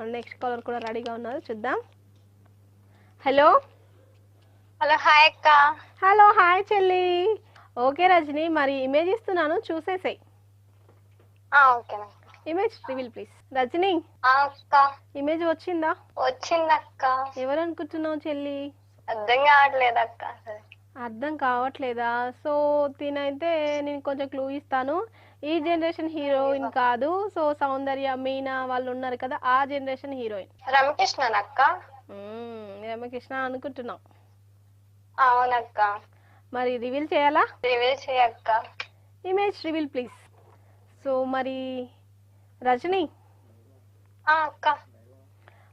Next caller కూడా రెడీగా ఉన్నారు. చూద్దాం. హలో హలో హాయ్ అక్క. హలో హాయ్ చెల్లి. ఓకే రజని మరి ఇమేజ్ ఇస్తున్నాను. చూసేసాయి. Image reveal please Rajani? అక్క. ఇమేజ్ వచ్చిందా? వచ్చిందక్క. ఎవరు అనుకుంటున్నావు చెల్లి? అర్థం కావట్లేదు అక్క. అర్థం కావట్లేదా? సో తినైతే నేను కొంచెం క్లూ ఇస్తాను. ఈ జనరేషన్ హీరోయిన్ కాదు. సో సౌందర్య మీనా వాళ్ళు ఉన్నారు కదా ఆ జనరేషన్ హీరోయిన్. రమకృష్ణన్ అక్క? రమకృష్ణ అనుకుంటున్నాం. అవునక్క. మరి రివీల్ చేయాలా? రివీల్ చేయక్క ఇమేజ్ రివీల్ ప్లీజ్. సో మరి రజని? అక్క.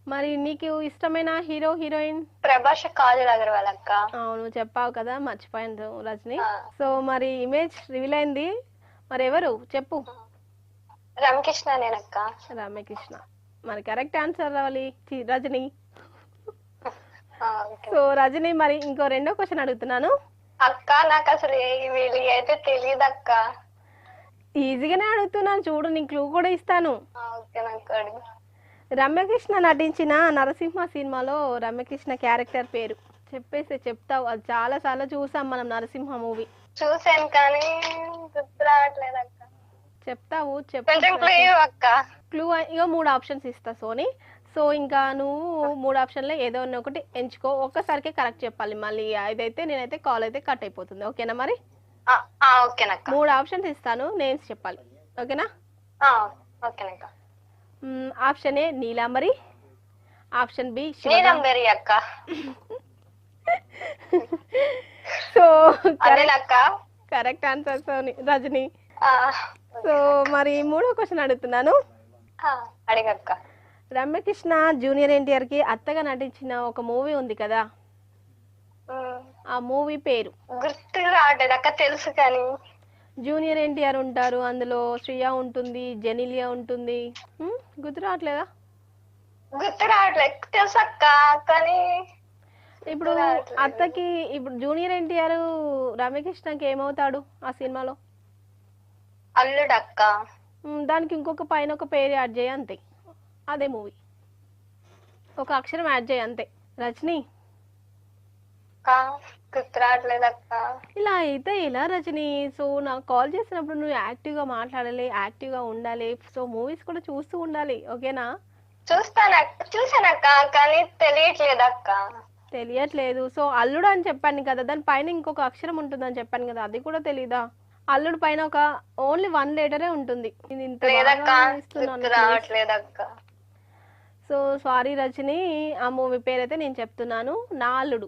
మరి నీకు ఇష్టమైన హీరో హీరోయిన్? ప్రభాష కాజల్ అగర్వాల్ అక్క. అవును చెప్పావు కదా మర్చిపోయాను రజని. సో మరి ఇమేజ్ రివీల్ అయింది. మరి ఎవరు? చెప్పు. రమకృష్ణ నేనక్క రామకృష్ణ మరి కరెక్ట్ ఆన్సర్ రావాలి రజని. ఓకే. సో రజని మరి ఇంకో రెండో క్వశ్చన్ అడుగుతున్నాను. అక్క నాకు అసలు అయితే తెలియదు అక్క. ఈజీగానే అడుగుతున్నాను చూడు నీకు క్లూ కూడా ఇస్తాను. అడుగు. రమ్యకృష్ణ నటించిన నరసింహ సినిమాలో రమ్యకృష్ణ క్యారెక్టర్ పేరు. చెప్పేసి చెప్తావు. అది చాలా సార్లు చూసాం మనం నరసింహ మూవీ. చూసాను కానీ అక్క చెప్తావు అక్క. క్లూ ఇక మూడు ఆప్షన్స్ ఇస్తా సోని. సో ఇంకా నువ్వు మూడు ఆప్షన్లో ఏదో ఉన్న ఒకటి ఎంచుకో. ఒక్కసారికే కరెక్ట్ చెప్పాలి. మళ్ళీ ఇదైతే నేనైతే కాల్ అయితే కట్ అయిపోతుంది. ఓకేనా మరి? ఓకేనక్క. మూడు ఆప్షన్స్ ఇస్తాను. నేమ్స్ చెప్పాలి. ఓకేనా? ఓకేనక్క. Option A Neelambari option B Neelambari అక్క. సో అదేనక్క కరెక్ట్ ఆన్సర్ సోని రజని. సో మరి మూడో క్వశ్చన్ అడుగుతున్నాను. అడిగక్క రమ్యకృష్ణ జూనియర్ ఎన్టీఆర్కి అత్తగా నటించిన ఒక మూవీ ఉంది కదా? ఆ మూవీ పేరు. గుర్తు రావట్లేదు అక్క తెలుసు కానీ. జూనియర్ ఎన్టీఆర్ ఉంటారు అందులో శ్రియా ఉంటుంది జెనిలియా ఉంటుంది. గుర్తు రావట్లేదా? గుర్తు రావట్లేదు తెలుసు అక్క కానీ ఇప్పుడు. అత్తకి ఇప్పుడు జూనియర్ ఎన్టీఆర్ రమ్యకృష్ణకి ఏమవుతాడు ఆ సినిమాలో? అల్లుడు అక్క. మ్మ్, దానికి ఇంకొక పైన ఒక పేరు యాడ్ చేయి అంతే. అదే మూవీ. ఒక అక్షరం యాడ్ చేయి అంతే. రజని? రావట్లేదు అక్క ఇలా అయితే ఇలా రజని? సో నాకు కాల్ చేసినప్పుడు నువ్వు యాక్టివ్గా మాట్లాడాలి యాక్టివ్గా ఉండాలి. సో మూవీస్ కూడా చూస్తూ ఉండాలి ఓకేనా? చూస్తాను చూసానక్క కానీ తెలియట్లేదు అక్క తెలియట్లేదు. సో అల్లుడు అని చెప్పాను కదా దాని పైన ఇంకొక అక్షరం ఉంటుందని చెప్పాను కదా అది కూడా తెలీదా? అల్లుడు పైన ఒక ఓన్లీ వన్ లెటరే ఉంటుంది. ఇంత బాగా ఇస్తున్నాను అక్క సో సారీ రజని ఆ మూవీ పేరైతే నేను చెప్తున్నాను నా అల్లుడు.